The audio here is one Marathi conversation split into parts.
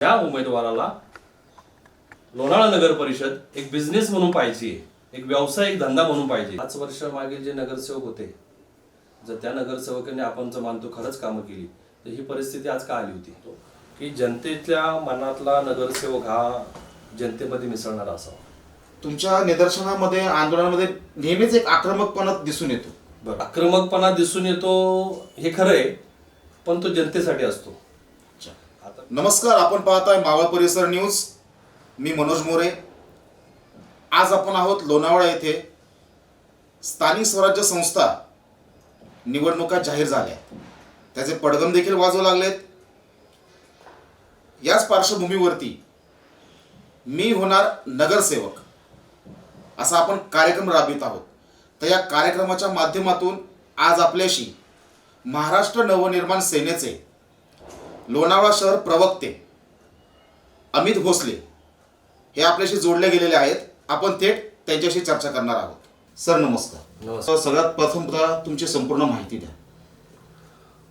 त्या उमेदवाराला लोणाळा नगर परिषद एक बिझनेस म्हणून पाहिजे एक व्यावसायिक धंदा म्हणून पाहिजे. पाच वर्ष मागील जे नगरसेवक होते जर त्या नगरसेवकांनी आपण जर मानतो खरंच कामं केली तर ही परिस्थिती आज का आली होती? की जनतेच्या मनातला नगरसेवक हा जनतेमध्ये मिसळणारा असावा. तुमच्या निदर्शनामध्ये आंदोलनामध्ये नेहमीच एक आक्रमकपणा दिसून येतो. बरं आक्रमकपणा दिसून येतो हे खरं आहे पण तो जनतेसाठी असतो. नमस्कार आपण पाहताय मावळ परिसर न्यूज. मी मनोज मोरे. आज आपण आहोत लोणावळा येथे. स्थानिक स्वराज्य संस्था निवडणुका जाहीर झाल्या. त्याचे पडगम देखील वाजवू लागलेत. याच पार्श्वभूमीवरती मी होणार नगरसेवक असा आपण कार्यक्रम राबवित आहोत. तर या कार्यक्रमाच्या माध्यमातून आज आपल्याशी महाराष्ट्र नवनिर्माण सेनेचे लोणावळा शहर प्रवक्ते अमित भोसले हे आपल्याशी जोडले गेलेले आहेत. आपण थेट त्यांच्याशी चर्चा करणार आहोत. सर नमस्कार. नमस्कार. तर सगळ्यात प्रथमतः तुमची संपूर्ण माहिती द्या.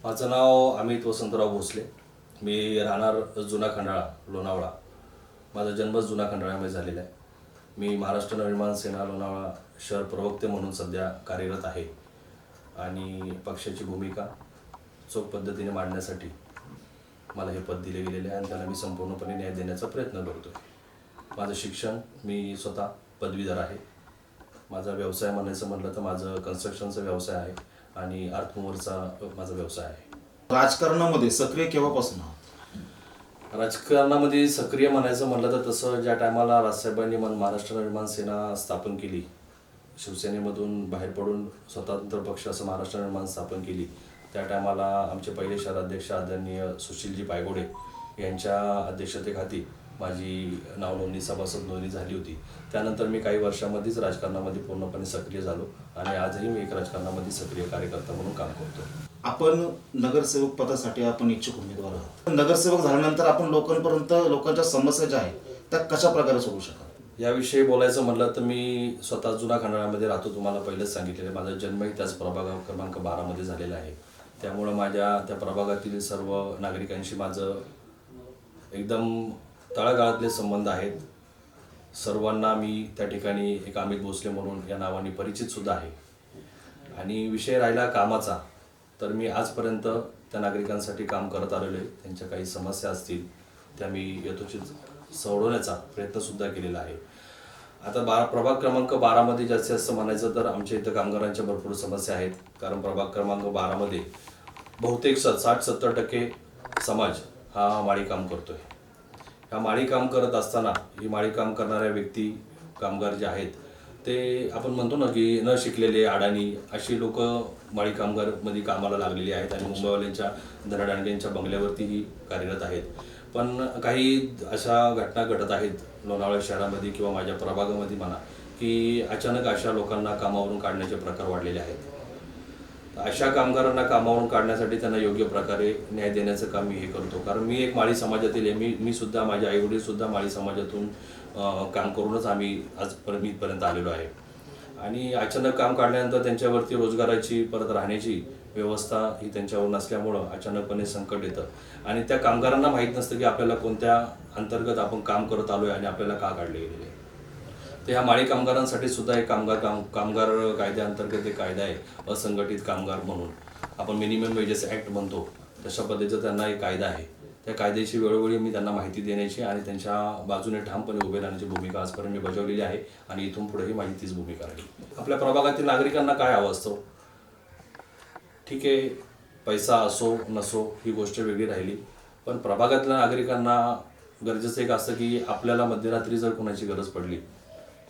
माझं नाव अमित वसंतराव भोसले. मी राहणार जुना खंडाळा लोणावळा. माझा जन्मच जुना खंडाळ्यामध्ये झालेला आहे. मी महाराष्ट्र नवनिर्माण सेना लोणावळा शहर प्रवक्ते म्हणून सध्या कार्यरत आहे. आणि पक्षाची भूमिका चोख पद्धतीने मांडण्यासाठी मला हे पद दिले गेलेले आहे आणि त्याला मी संपूर्णपणे न्याय देण्याचा प्रयत्न करतो माझं शिक्षण मी स्वतः पदवीधर आहे. माझा व्यवसाय म्हणायचं म्हटलं तर माझं कन्स्ट्रक्शनचा व्यवसाय आहे आणि अर्थमोवरचा माझा व्यवसाय आहे. राजकारणामध्ये सक्रिय केव्हापासून राजकारणामध्ये सक्रिय म्हणायचं म्हटलं तर तसं ज्या टायमाला राजसाहेबांनी मन महाराष्ट्र निर्माण सेना स्थापन केली शिवसेनेमधून बाहेर पडून स्वतंत्र पक्ष असं महाराष्ट्र निर्माण स्थापन केली त्या टायमाला आमचे पहिले शहराध्यक्ष आदरणीय सुशीलजी पायगोडे यांच्या अध्यक्षतेखाली माझी नावनोंदणी सभासद नोंदणी झाली होती. त्यानंतर मी काही वर्षामध्येच राजकारणामध्ये पूर्णपणे सक्रिय झालो आणि आजही मी एक राजकारणामध्ये सक्रिय कार्यकर्ता म्हणून काम करतो आपण नगरसेवक पदासाठी आपण इच्छुक उमेदवार आहात. नगरसेवक झाल्यानंतर आपण लोकांपर्यंत लोकांच्या समस्या ज्या आहेत त्या कशा प्रकारे सोडू शकाल? याविषयी बोलायचं म्हटलं तर मी स्वतः जुना खंडाळ्यामध्ये राहतो तुम्हाला पहिलेच सांगितलेलं. माझा जन्मही त्याच प्रभाग क्रमांक बारामध्ये झालेला आहे. त्यामुळं माझ्या त्या प्रभागातील सर्व नागरिकांशी माझं एकदम तळागाळातले संबंध आहेत. सर्वांना मी त्या ठिकाणी एक अमित भोसले म्हणून या नावाने परिचितसुद्धा आहे. आणि विषय राहिला कामाचा तर मी आजपर्यंत त्या नागरिकांसाठी काम करत आलेलो आहे. त्यांच्या काही समस्या असतील त्या मी यथोचित सोडवण्याचा प्रयत्नसुद्धा केलेला आहे. आता बारा प्रभाग क्रमांक बारामध्ये जास्तीत जास्त म्हणायचं तर आमच्या इथं कामगारांच्या भरपूर समस्या आहेत. कारण प्रभाग क्रमांक बारामध्ये बहुतेक स साठ सत्तर टक्के समाज हा माळी काम आहे ह्या माळी काम करत असताना ही माळी काम करणाऱ्या व्यक्ती कामगार जे आहेत ते आपण म्हणतो ना की न शिकलेले अडाणी अशी लोक माळी कामगारमध्ये कामाला लागलेली आहेत आणि मुंबईवाल्यांच्या धनाडाणक्यांच्या बंगल्यावरतीही कार्यरत आहेत. पण काही अशा घटना घडत आहेत लोणावळा शहरामध्ये किंवा माझ्या प्रभागामध्ये म्हणा की अचानक अशा लोकांना कामावरून काढण्याचे प्रकार वाढलेले आहेत. अशा कामगारांना कामावरून काढण्यासाठी त्यांना योग्य प्रकारे न्याय देण्याचं काम मी हे करतो. कारण मी एक माळी समाजातील आहे. मी मी सुद्धा माझे आईवडील सुद्धा माळी समाजातून काम करूनच आम्ही आज इथपर्यंत आलेलो आहे. आणि अचानक काम काढल्यानंतर त्यांच्यावरती रोजगाराची परत राहण्याची व्यवस्था ही त्यांच्यावर नसल्यामुळं अचानकपणे संकट येतं. आणि त्या कामगारांना माहीत नसतं की आपल्याला कोणत्या अंतर्गत आपण काम करत आलो आहे आणि आपल्याला का काढले गेलेले आहे. तर ह्या माळी कामगारांसाठी सुद्धा एक कामगार काम कामगार कायद्याअंतर्गत एक कायदा आहे असंघटित कामगार म्हणून. आपण मिनिमम वेजेस ॲक्ट म्हणतो. तशा पद्धतीचा त्यांना एक कायदा आहे. त्या कायद्याची वेळोवेळी मी त्यांना माहिती देण्याची आणि त्यांच्या बाजूने ठामपणे उभे राहण्याची भूमिका आजपर्यंत मी बजावलेली आहे आणि इथून पुढेही माहितीच भूमिका राहील. आपल्या प्रभागातील नागरिकांना काय हवं असतं? ठीक आहे पैसा असो नसो ही गोष्ट वेगळी राहिली. पण प्रभागातल्या नागरिकांना गरजेचं एक असतं की आपल्याला मध्यरात्री जर कोणाची गरज पडली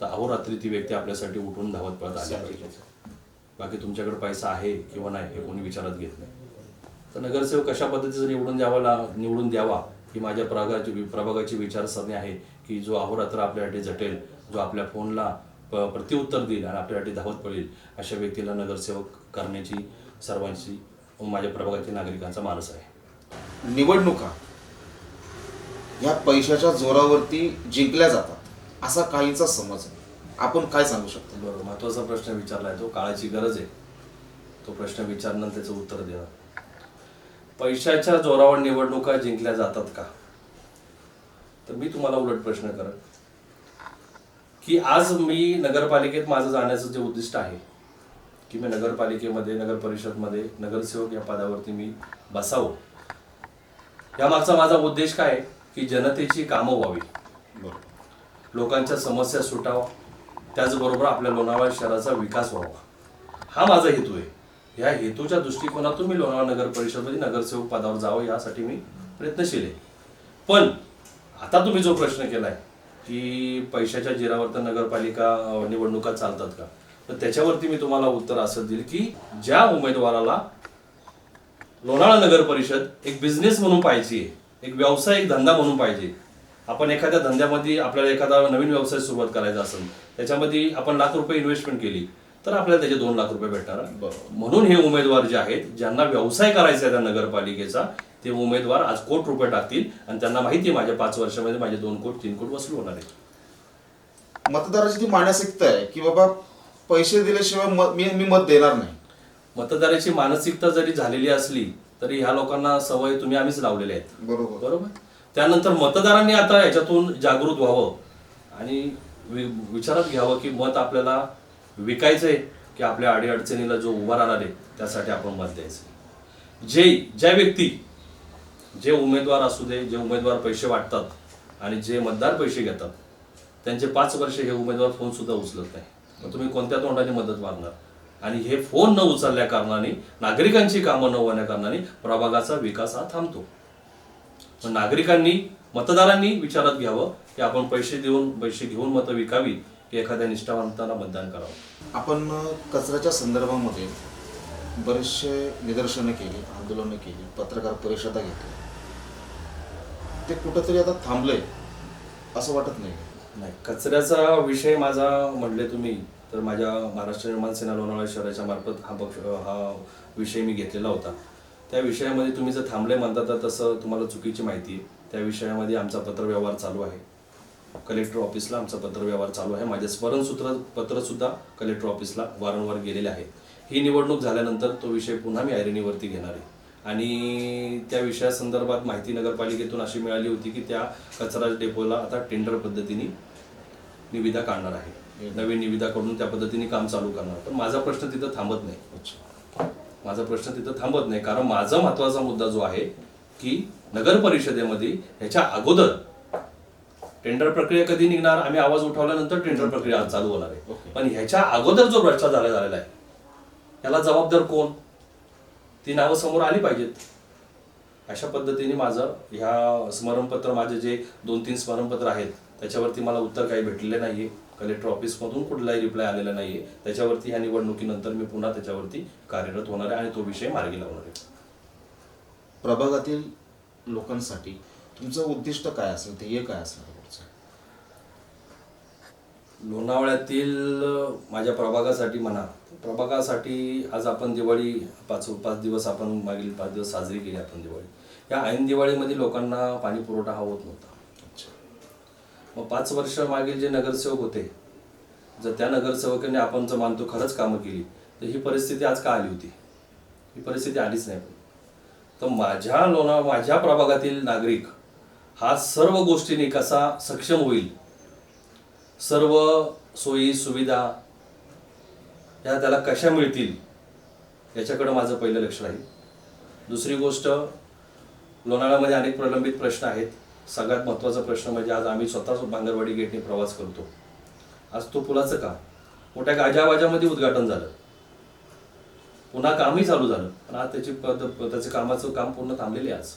तर अहोरात्री ती व्यक्ती आपल्यासाठी उठून धावत पळत आली पाहिजे. बाकी तुमच्याकडे पैसा आहे किंवा नाही हे कोणी विचारात घेत नाही. तर नगरसेवक कशा पद्धतीचं निवडून द्यावा ला- निवडून द्यावा ही माझ्या प्रभागाची प्रभागाची विचारसरणी आहे की जो अहोरात्र आपल्यासाठी झटेल जो आपल्या फोनला प- प्रत्युत्तर देईल आणि आपल्यासाठी धावत पडेल अशा व्यक्तीला नगरसेवक करण्याची सर्वांची माझ्या प्रभागातील नागरिकांचा मानस आहे. निवडणुका या पैशाच्या जोरावरती जिंकल्या जातात असा काहींचा समज आहे. आपण काय सांगू शकता? बरोबर. महत्त्वाचा प्रश्न विचारलाय तो. काळाची गरज आहे. तो प्रश्न विचारणं त्याचं उत्तर देणं पैशाच्या जोरावर निवडणुका जिंकल्या जातात का? तर मी तुम्हाला उलट प्रश्न करेन की आज मी नगरपालिकेत माझं जाण्याचं जे उद्दिष्ट आहे की मी नगरपालिकेमध्ये नगर परिषदमध्ये नगरसेवक या पदावरती मी बसावं. यामागचा माझा उद्देश काय आहे? की जनतेची कामं व्हावी. लोकांच्या समस्या सुटावा. त्याचबरोबर आपल्या लोणावळा शहराचा विकास व्हावा. हा माझा हेतू आहे. या हेतूच्या दृष्टिकोनातून मी लोणावळा नगर परिषदमध्ये नगरसेवक पदावर जावं यासाठी मी प्रयत्नशील आहे. पण आता तुम्ही जो प्रश्न केलाय की पैशाच्या जिरावर तर नगरपालिका निवडणुका चालतात का? तर त्याच्यावरती मी तुम्हाला उत्तर असं देईल की ज्या उमेदवाराला लोणाळा नगर परिषद एक बिझनेस म्हणून पाहिजे एक व्यावसायिक धंदा म्हणून पाहिजे. आपण एखाद्या धंद्यामध्ये आपल्याला एखादा नवीन व्यवसाय सुरुवात करायचा असेल त्याच्यामध्ये आपण लाख रुपये इन्व्हेस्टमेंट केली तर आपल्याला त्याचे दोन लाख रुपये भेटणार. म्हणून हे उमेदवार जे आहेत ज्यांना व्यवसाय करायचा आहे त्या नगरपालिकेचा ते उमेदवार आज कोट रुपये टाकतील आणि त्यांना माहिती आहे माझ्या पाच वर्षामध्ये माझे दोन कोट तीन कोट वसूल होणार आहे मतदाराची ती मानसिकता आहे की बाबा पैसे दिल्याशिवाय मत मी मी मत देणार नाही. मतदाराची मानसिकता जरी झालेली असली तरी ह्या लोकांना सवय तुम्ही आम्हीच लावलेल्या आहेत. बरोबर. बरोबर? त्यानंतर मतदारांनी आता याच्यातून जागृत व्हावं आणि वि- विचारात घ्यावं की मत आपल्याला विकायचंय की आपल्या अडीअडचणीला जो उभा राहणार आहे त्यासाठी आपण मत द्यायचं. जे ज्या व्यक्ती जे उमेदवार असू दे जे उमेदवार पैसे वाटतात आणि जे मतदार पैसे घेतात त्यांचे पाच वर्ष हे उमेदवार फोन सुद्धा उचलत नाही. मग तुम्ही कोणत्या तोंडाने मदत मागणार? आणि हे फोन न उचलल्या कारणाने नागरिकांची कामं न होण्या कारणाने प्रभागाचा विकास हा थांबतो. पण नागरिकांनी मतदारांनी विचारात घ्यावं की आपण पैसे देऊन पैसे घेऊन मतं विकावी की एखाद्या निष्ठावंताला मतदान करावं? आपण कचऱ्याच्या संदर्भामध्ये बरेचसे निदर्शनं केली आंदोलनं केली पत्रकार परिषदा घेतल्या. ते कुठंतरी आता थांबलंय असं वाटत नाही नाही कचऱ्याचा विषय माझा म्हणले तुम्ही तर माझ्या महाराष्ट्र निर्माण सेना लोणावळा शहराच्या मार्फत हा पक्ष हा विषय मी घेतलेला होता. त्या विषयामध्ये तुम्ही जर थांबले म्हणता तर तसं तुम्हाला चुकीची माहिती आहे. त्या विषयामध्ये आमचा पत्रव्यवहार चालू आहे. कलेक्टर ऑफिसला आमचा पत्रव्यवहार चालू आहे. माझे स्मरणसूत्र पत्रसुद्धा कलेक्टर ऑफिसला वारंवार गेलेले आहे. ही निवडणूक झाल्यानंतर तो विषय पुन्हा मी आयरणीवरती घेणार आहे. आणि त्या विषयासंदर्भात माहिती नगरपालिकेतून अशी मिळाली होती की त्या कचरा डेपोला आता टेंडर पद्धतीने निविदा काढणार आहे. नवीन निविदा कडून त्या पद्धतीने काम चालू करणार. पण माझा प्रश्न तिथं थांबत नाही. माझा प्रश्न तिथं थांबत नाही. कारण माझा महत्त्वाचा मुद्दा जो आहे की नगर परिषदेमध्ये ह्याच्या अगोदर टेंडर प्रक्रिया कधी निघणार? आम्ही आवाज उठवल्यानंतर टेंडर प्रक्रिया चालू होणार आहे. पण ह्याच्या अगोदर जो भ्रष्टाचार झालेला आहे याला जबाबदार कोण? ती नावं समोर आली पाहिजेत. अशा पद्धतीने माझं ह्या स्मरणपत्र माझे जे दोन तीन स्मरणपत्र आहेत त्याच्यावरती मला उत्तर काही भेटलेले नाहीये. कलेक्टर ऑफिसमधून कुठलाही रिप्लाय आलेला नाहीये. त्याच्यावरती ह्या निवडणुकीनंतर मी पुन्हा त्याच्यावरती कार्यरत होणार आहे आणि तो विषय मार्गी लावणार आहे. प्रभागातील लोकांसाठी तुमचं उद्दिष्ट काय असेल? ध्येय काय असणार पुढचं लोणावळ्यातील माझ्या प्रभागासाठी म्हणा प्रभागासाठी आज आपण दिवाळी पाच पाच दिवस आपण मागील पाच दिवस साजरी केली आपण दिवाळी. या ऐन दिवाळीमध्ये लोकांना पाणी पुरवठा हा होत नव्हता. मग पाच वर्ष मागील जे नगरसेवक होते जर त्या नगरसेवकांनी आपण जर मानतो खरंच कामं केली तर ही परिस्थिती आज का आली होती? ही परिस्थिती आलीच नाही. तर माझ्या लोणा माझ्या प्रभागातील नागरिक हा सर्व गोष्टींनी कसा सक्षम होईल? सर्व सोयी सुविधा ह्या त्याला कशा मिळतील याच्याकडं माझं पहिलं लक्ष राहील. दुसरी गोष्ट लोणाळ्यामध्ये अनेक प्रलंबित प्रश्न आहेत. सगळ्यात महत्त्वाचा प्रश्न म्हणजे आज आम्ही स्वतःच बांगरवाडी गेटने प्रवास करतो. आज तो पुलाचं का मोठ्या गाजावाजामध्ये उद्घाटन झालं. पुन्हा कामही चालू झालं. पण आज त्याची त्याचं कामाचं काम पूर्ण थांबलेले आज.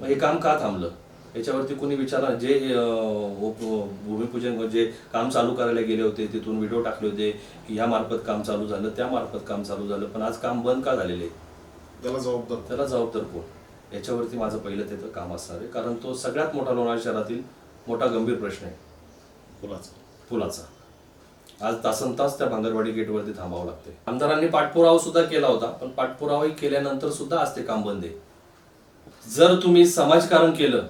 मग हे काम का थांबलं? याच्यावरती कोणी विचारलं जे भूमिपूजन जे काम चालू करायला गेले होते तिथून व्हिडिओ टाकले होते की ह्या मार्फत काम चालू झालं त्या मार्फत काम चालू झालं पण आज काम बंद का झालेले? त्याला जबाबदार त्याला जबाबदार कोण? याच्यावरती माझं पहिलं तिथं काम असणार आहे कारण तो सगळ्यात मोठा लोणावळा शहरातील मोठा गंभीर प्रश्न आहे. फुलाचं पुलाचा. आज तासन तास त्या भांगरवाडी गेटवरती थांबावं लागते. आमदारांनी पाठपुरावा सुद्धा केला होता पण पाठपुरावाही केल्यानंतर सुद्धा आज ते काम बंद आहे. जर तुम्ही समाजकारण केलं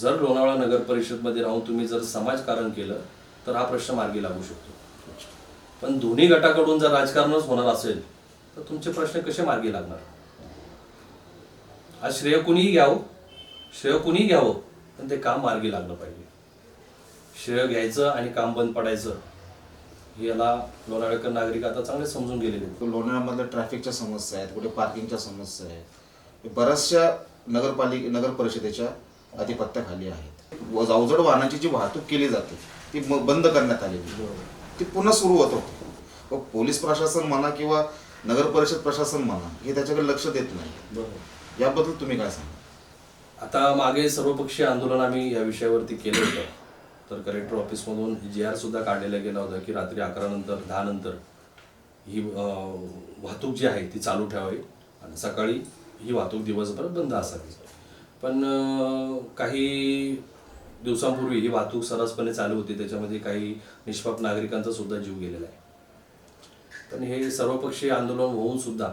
जर लोणावळा नगर परिषदमध्ये राहून तुम्ही जर समाजकारण केलं तर हा प्रश्न मार्गी लागू शकतो. पण दोन्ही गटाकडून जर राजकारणच होणार असेल तर तुमचे प्रश्न कसे मार्गी लागणार? आज श्रेय कुणीही घ्यावं श्रेय कुणीही घ्यावं पण ते काम मार्गी लागलं पाहिजे. श्रेय घ्यायचं आणि काम बंद पडायचं याला लोणावळेकर नागरिक आता चांगले समजून गेलेले आहेत. लोणावळ्यामधल्या ट्रॅफिकच्या समस्या आहेत कुठे पार्किंगच्या समस्या आहेत. बऱ्याचशा नगरपालिका नगर परिषदेच्या अधिपत्याखाली आहेत. व अवजड वाहनांची जी वाहतूक केली जाते ती बंद करण्यात आलेली ती पुन्हा सुरू होत होती. व पोलीस प्रशासन म्हणा किंवा नगर परिषद प्रशासन म्हणा हे त्याच्याकडे लक्ष देत नाही. याबद्दल तुम्ही काय सांगा आता मागे सर्वपक्षीय आंदोलन आम्ही या विषयावरती केलं होतं. तर कलेक्टर ऑफिसमधून जी आर सुद्धा काढलेला गेला होता की रात्री अकरा नंतर दहा नंतर ही वाहतूक जी आहे ती चालू ठेवावी. आणि सकाळी ही वाहतूक दिवसभर बंद असावी. पण काही दिवसांपूर्वी ही वाहतूक सरसपणे चालू होती. त्याच्यामध्ये काही निष्पाप नागरिकांचा सुद्धा जीव गेलेला आहे. पण हे सर्वपक्षीय आंदोलन होऊन सुद्धा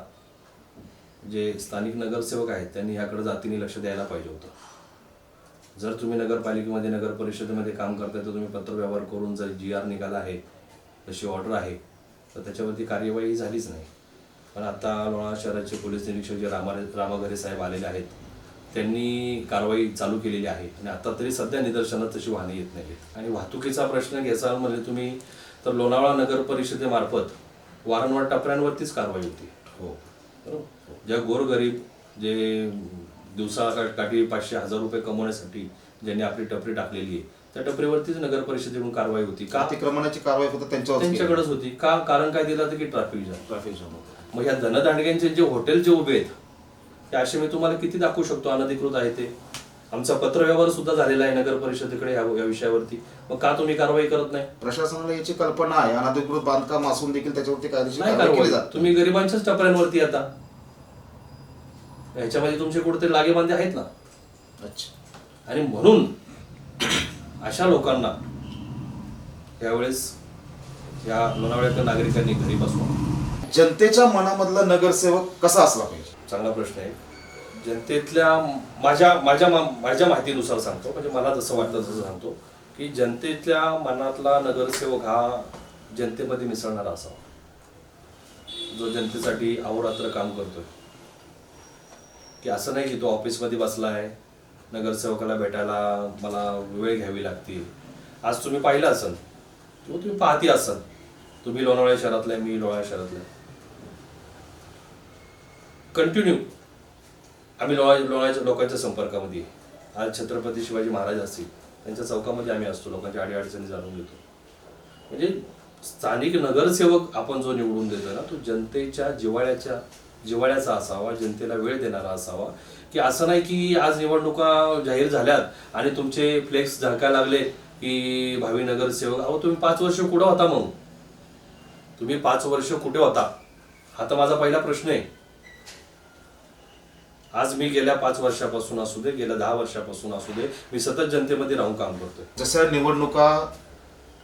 जे स्थानिक नगरसेवक आहेत त्यांनी ह्याकडे जातीने लक्ष द्यायला पाहिजे होतं. जर तुम्ही नगरपालिकेमध्ये नगर परिषदेमध्ये काम करताय तर तुम्ही पत्रव्यवहार करून जर जी आर निघाला आहे तशी ऑर्डर आहे तर त्याच्यावरती कार्यवाही झालीच नाही. पण आता लोळा शहराचे पोलीस निरीक्षक जे रामा रामाघरे साहेब आलेले आहेत त्यांनी कारवाई चालू केलेली आहे. आणि आता तरी सध्या निदर्शनात तशी वाहने येत नाहीत आणि वाहतुकीचा प्रश्न घ्यायचा म्हणजे तुम्ही तर लोणावळा नगर परिषदेमार्फत वारंवार टपऱ्यांवरतीच कारवाई होती. हो. बरोबर? ज्या गोरगरीब जे दिवसा काठी पाचशे हजार रुपये कमवण्यासाठी ज्यांनी आपली टपरी टाकलेली आहे त्या टपरीवरतीच नगर परिषदेकडून कारवाई होती. का? अतिक्रमणाची कारवाई फक्त त्यांच्यावर त्यांच्याकडेच होती. का? कारण काय दिलं होतं की ट्रॅफिक जाम. ट्रॅफिक जाम होतं. मग ह्या धनदांडग्यांचे जे हॉटेल जे उभे आहेत ते असे मी तुम्हाला किती दाखवू शकतो? अनधिकृत आहे ते. आमचा पत्रव्यवहार सुद्धा झालेला आहे नगर परिषदेकडे या या विषयावरती. मग का तुम्ही कारवाई करत नाही? प्रशासनाला याची कल्पना आहे. अनधिकृत बांधकाम असून देखील त्याच्यावरती कायदेशीर नाही कारवाई केली कारवाई. जाते. तुम्ही गरिबांच्याच टपऱ्यांवरती आता ह्याच्यामध्ये तुमचे कुठेतरी लागेबांधे आहेत ना? अच्छा. आणि म्हणून अशा लोकांना यावेळेस या लोणावळ्याच्या नागरिकांनी घरी बसवा. जनतेच्या मनामधला नगरसेवक कसा असला पाहिजे? चांगला प्रश्न आहे. जनतेतल्या माझ्या माझ्या माझ्या माहितीनुसार सांगतो म्हणजे मला जसं वाटतं तसं सांगतो की जनतेतल्या मनातला नगरसेवक हा जनतेमध्ये मिसळणारा असावा. जो जनतेसाठी अहोरात्र काम करतोय. की असं नाही की तो ऑफिसमध्ये बसलाय नगरसेवकाला भेटायला मला वेळ घ्यावी लागते आज तुम्ही पाहिलं असन किंवा तुम्ही पाहती असाल. तुम्ही लोणावळ्या शहरातले मी लोणावळ्या शहरातले कंटिन्यू आम्ही लोणा लोणाच्या लोकांच्या संपर्कामध्ये. आज छत्रपती शिवाजी महाराज असतील त्यांच्या चौकामध्ये आम्ही असतो. लोकांच्या अडीअडचणी जाणून घेतो. म्हणजे स्थानिक नगरसेवक आपण जो निवडून देतो ना तो जनतेच्या जिवाळ्याच्या जिवाळ्याचा असावा जनतेला वेळ देणारा असावा. की असं नाही की आज निवडणुका जाहीर झाल्यात आणि तुमचे फ्लेक्स झळकायला लागले की भावी नगरसेवक अहो तुम्ही पाच वर्ष कुठं होता मग? तुम्ही पाच वर्ष कुठे होता? हा तर माझा पहिला प्रश्न आहे. आज मी गेल्या पाच वर्षापासून असू दे गेल्या दहा वर्षापासून असू दे मी सतत जनतेमध्ये राहून काम करतोय. जशा निवडणुका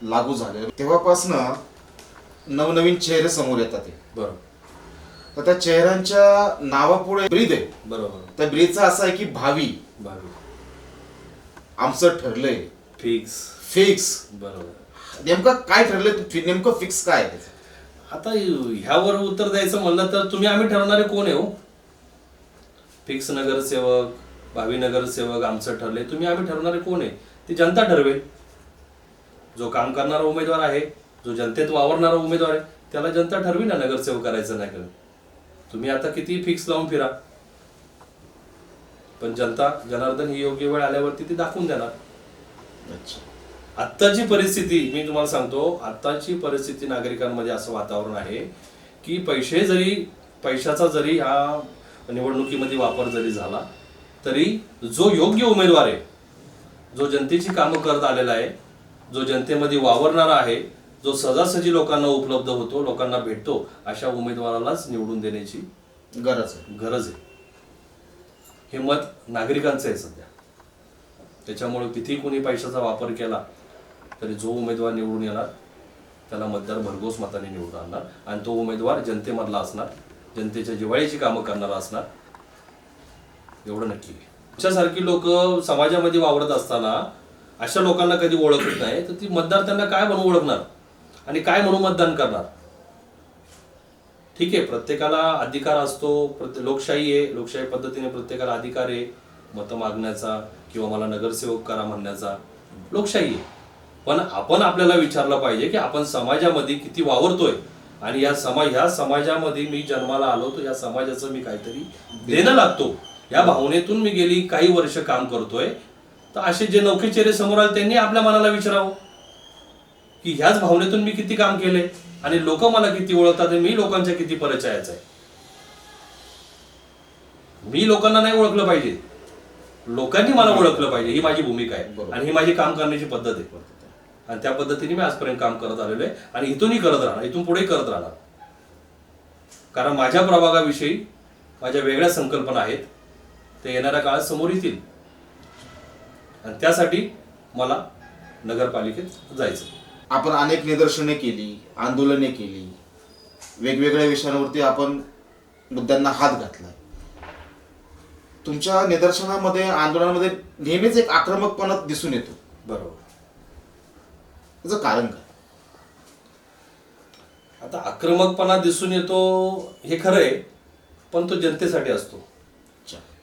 लागू झाल्या तेव्हापासनं नवनवीन चेहरे समोर येतात ते. बरोबर. तर त्या चेहऱ्यांच्या नावापुढे ब्रीद आहे. बरोबर. त्या ब्रीदचा असा आहे की भावी. भावी. आमचं ठरलंय. फिक्स. फिक्स. बरोबर. नेमकं काय ठरलंय? फि- नेमकं फिक्स काय आहे? त्याचं? आता ह्यावर उत्तर द्यायचं म्हणलं तर तुम्ही आम्ही ठरवणारे कोण आहे हो? फिक्स नगरसेवक भावी नगरसेवक आमचं ठरले तुम्ही आम्ही ठरवणारे कोण आहे? ती जनता ठरवेल. जो काम करणारा उमेदवार आहे जो जनतेत वावरणारा उमेदवार आहे त्याला जनता ठरवी ना नगरसेवक करायचं नाही का? तुम्ही आता किती फिक्स लावून फिरा. पण जनता जनार्दन ही योग्य वेळ आल्यावरती ती दाखवून देणार. आत्ताची परिस्थिती मी तुम्हाला सांगतो आत्ताची परिस्थिती नागरिकांमध्ये असं वातावरण आहे की पैसे जरी पैशाचा जरी हा निवडणुकीमध्ये वापर जरी झाला तरी जो योग्य उमेदवार आहे जो जनतेची कामं करत आलेला आहे जो जनतेमध्ये वावरणारा आहे जो सहजासहजी लोकांना उपलब्ध होतो लोकांना भेटतो अशा उमेदवारालाच निवडून देण्याची गरज आहे. गरज आहे. हे मत नागरिकांचं आहे सध्या. त्याच्यामुळे किती कोणी पैशाचा वापर केला तरी जो उमेदवार निवडून येणार त्याला मतदार भरघोस मताने निवडून आणणार आणि तो उमेदवार जनतेमधला असणार जनतेच्या जिवाळ्याची कामं करणारा असणार. एवढं नक्की. आहे तुमच्यासारखी लोक समाजामध्ये वावरत असताना अशा लोकांना कधी ओळखत नाही तर ती मतदार त्यांना काय म्हणून ओळखणार? आणि काय म्हणून मतदान करणार? ठीक आहे प्रत्येकाला अधिकार असतो प्रत्येक लोकशाही आहे लोकशाही पद्धतीने प्रत्येकाला अधिकार आहे मतं मागण्याचा किंवा मला नगरसेवक करा म्हणण्याचा. लोकशाही आहे. पण आपण आपल्याला विचारलं पाहिजे की आपण समाजामध्ये किती वावरतोय? आणि या समाज ह्या समाजामध्ये मी जन्माला आलो तर या समाजाचं मी काहीतरी देणं लागतो. या भावनेतून मी गेली काही वर्ष काम करतोय. तर असे जे नौके चेहरे समोर आले त्यांनी आपल्या मनाला विचारावं की ह्याच भावनेतून मी किती काम केले आणि लोक मला किती ओळखतात मी लोकांच्या किती परिचयाचा आहे? मी लोकांना नाही ओळखलं पाहिजे. लोकांनी मला ओळखलं पाहिजे. ही माझी भूमिका आहे. आणि ही माझी काम करण्याची पद्धत आहे. आणि त्या पद्धतीने मी आजपर्यंत काम करत आलेलो आहे. आणि इथूनही करत राहणार इथून पुढेही करत राहणार. कारण माझ्या प्रभागाविषयी माझ्या वेगळ्या संकल्पना आहेत. ते येणाऱ्या काळात समोर येतील. आणि त्यासाठी मला नगरपालिकेत जायचं. आपण अनेक निदर्शने केली आंदोलने केली. वेगवेगळ्या विषयांवरती आपण मुद्द्यांना हात घातलाय. तुमच्या निदर्शनामध्ये आंदोलनामध्ये नेहमीच एक आक्रमकपणा दिसून येतो. बरोबर. कारण काय? आता आक्रमकपणा दिसून येतो हे खरं आहे पण तो जनतेसाठी असतो.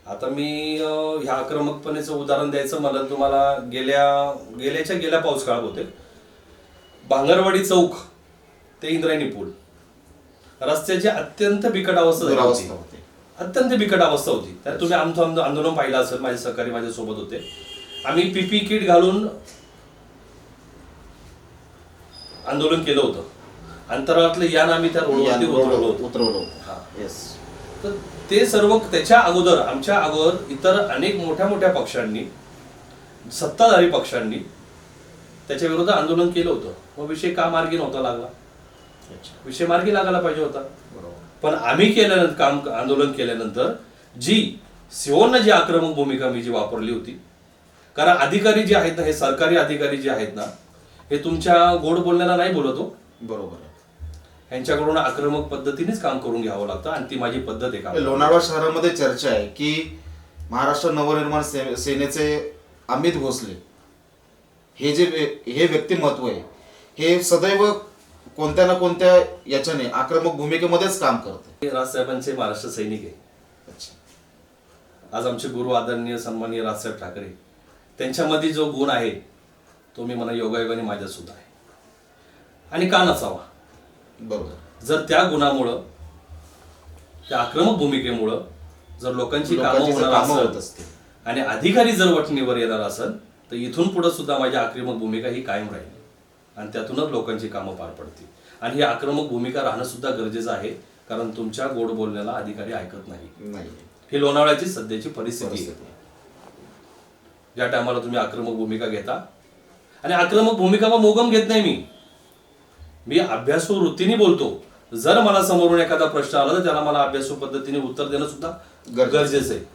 आता मी अं, ह्या आक्रमकपणेचं उदाहरण द्यायचं मला तुम्हाला गेल्या गेल्याच्या गेल्या पाऊस काळात होते. भांगरवाडी चौक ते इंद्रायणी पूल. रस्त्याची अत्यंत बिकट अवस्था झाली दुरावस्था होती. अत्यंत बिकट अवस्था होती. तर तुम्ही आमचं आंदो- आंदोलन पाहिलं असेल माझे सहकारी माझ्या सोबत होते. आम्ही पीपी किट घालून आंदोलन केलं होतं. अंतराळातलं यान आम्ही त्या रोडवरती उतरवलं होतं. उतरवलं हा. होतं येस तर ते सर्व त्याच्या अगोदर आमच्या अगोदर इतर अनेक मोठ्या मोठ्या पक्षांनी सत्ताधारी पक्षांनी त्याच्या विरोधात आंदोलन केलं होतं. मग विषय का मार्गी नव्हता लागला? विषय मार्गी लागायला पाहिजे होता. पण आम्ही केल्यानंतर काम आंदोलन केल्यानंतर जी सिओनं जी आक्रमक भूमिका मी जी वापरली होती कारण अधिकारी जे आहेत ना हे सरकारी अधिकारी जे आहेत ना हे तुमच्या गोड बोलण्याला नाही बोलत? बरोबर. यांच्याकडून आक्रमक पद्धतीनेच काम करून घ्यावं लागतं आणि ती माझी पद्धत आहे काम. लोणावळा शहरामध्ये चर्चा आहे की महाराष्ट्र नवनिर्माण से- सेनेचे अमित भोसले हे जे हे व्यक्तिमत्व आहे हे सदैव कोणत्या ना कोणत्या याच्याने आक्रमक भूमिकेमध्येच काम करते. हे राजसाहेबांचे महाराष्ट्र सैनिक आहे. आज आमचे गुरु आदरणीय सन्माननीय राजसाहेब ठाकरे त्यांच्यामध्ये जो गुण आहे तो मी म्हणा योगायोगाने माझ्यात सुद्धा आहे. आणि का नसावा? बरोबर. जर त्या गुणामुळं त्या आक्रमक भूमिकेमुळं जर लोकांची कामं होणार असतील. आणि अधिकारी जर वटणीवर येणार असेल तर इथून पुढे सुद्धा माझी आक्रमक भूमिका ही कायम राहील. आणि त्यातूनच लोकांची कामं पार पडतील. आणि ही आक्रमक भूमिका राहणं सुद्धा गरजेचं आहे कारण तुमच्या गोड बोलण्याला अधिकारी ऐकत नाही. ही लोणावळ्याची सध्याची परिस्थिती आहे. परिस्थिती. ज्या टायमाला तुम्ही आक्रमक भूमिका घेता आणि आक्रमक भूमिका मग मोगम घेत नाही मी. मी अभ्यासू वृत्तीने बोलतो. जर मला समोरून एखादा प्रश्न आला तर त्याला मला अभ्यासू पद्धतीने उत्तर देणं सुद्धा गरजेचं. आहे.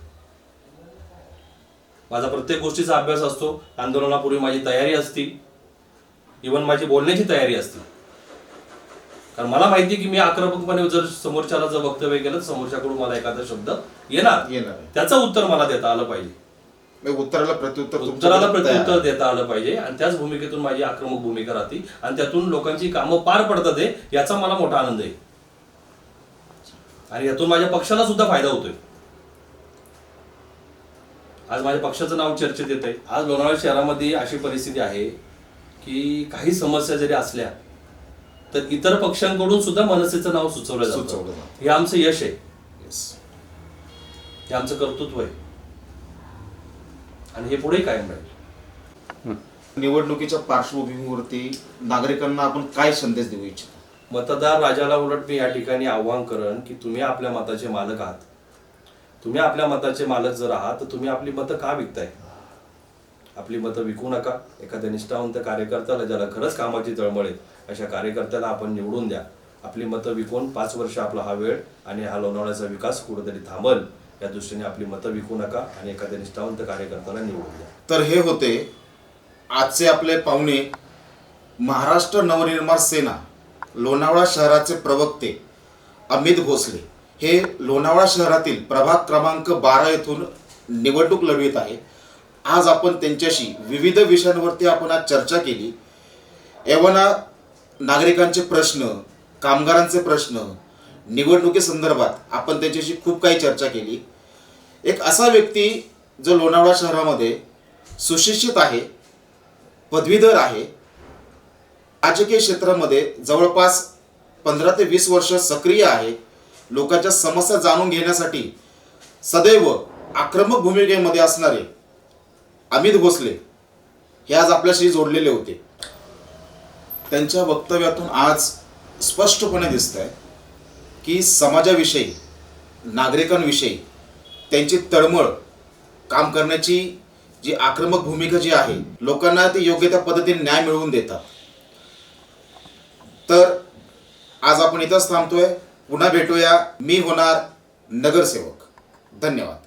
माझा प्रत्येक गोष्टीचा अभ्यास असतो. आंदोलनापूर्वी माझी तयारी असती. इवन माझी बोलण्याची तयारी असते. कारण मला माहिती आहे की मी आक्रमकपणे जर समोरच्याला जर वक्तव्य केलं तर समोरच्याकडून मला एखादा शब्द येणार. येणार. त्याचं उत्तर मला देता आलं पाहिजे. मग उत्तराला प्रत्युत्तर उत्तराला प्रत्युत्तर देता आलं पाहिजे. आणि त्याच भूमिकेतून माझी आक्रमक भूमिका राहते. आणि त्यातून लोकांची कामं पार पडतात आहे याचा मला मोठा आनंद आहे. आणि यातून माझ्या पक्षाला सुद्धा फायदा होतोय. आज माझ्या पक्षाचं नाव चर्चेत येत आहे आज लोणावळा शहरामध्ये अशी परिस्थिती आहे की काही समस्या जरी असल्या तर इतर पक्षांकडून सुद्धा मनसेचं नाव सुचवलं जातं. सुचवलं. हे आमचं यश आहे. हे आमचं कर्तृत्व आहे. आणि हे पुढे कायम राहील. निवडणुकीच्या पार्श्वभूमीवरती नागरिकांना आपण काय संदेश देऊ इच्छितो? मतदार राजाला उलट मी या ठिकाणी आव्हान करण की तुम्ही आपल्या मताचे मालक आहात. तुम्ही आपल्या मताचे मालक जर आहात तर तुम्ही आपली मतं का विकताय? आपली मतं विकू नका. एखाद्या निष्ठावंत कार्यकर्त्याला ज्याला खरंच कामाची तळमळ आहे अशा कार्यकर्त्याला आपण निवडून द्या. आपली मतं विकून पाच वर्ष आपला हा वेळ आणि हा लोणावळ्याचा विकास कुठेतरी थांबल. या दृष्टीने आपली मतं विकू नका आणि एखाद्या निष्ठावंत कार्यकर्त्याला निवडून द्या. तर हे होते आजचे आपले पाहुणे महाराष्ट्र नवनिर्माण सेना लोणावळा शहराचे प्रवक्ते अमित भोसले. हे लोणावळा शहरातील प्रभाग क्रमांक बारा येथून निवडणूक लढवित आहे. आज आपण त्यांच्याशी विविध विषयांवरती आपण आज चर्चा केली. एवना नागरिकांचे प्रश्न कामगारांचे प्रश्न निवडणुकीसंदर्भात आपण त्यांच्याशी खूप काही चर्चा केली. एक असा व्यक्ती जो लोणावळा शहरामध्ये सुशिक्षित आहे पदवीधर आहे राजकीय क्षेत्रामध्ये जवळपास पंधरा ते वीस वर्ष सक्रिय आहे लोकांच्या समस्या जाणून घेण्यासाठी सदैव आक्रमक भूमिकेमध्ये असणारे अमित भोसले हे आज आपल्याशी जोडलेले होते. त्यांच्या वक्तव्यातून आज स्पष्टपणे दिसत आहे की समाजाविषयी नागरिकांविषयी त्यांची तळमळ काम करण्याची जी आक्रमक भूमिका जी आहे लोकांना ते योग्य त्या पद्धतीने न्याय मिळवून देतात. तर आज आपण इथंच थांबतोय. पुन्हा भेटूया. मी होणार नगरसेवक. धन्यवाद.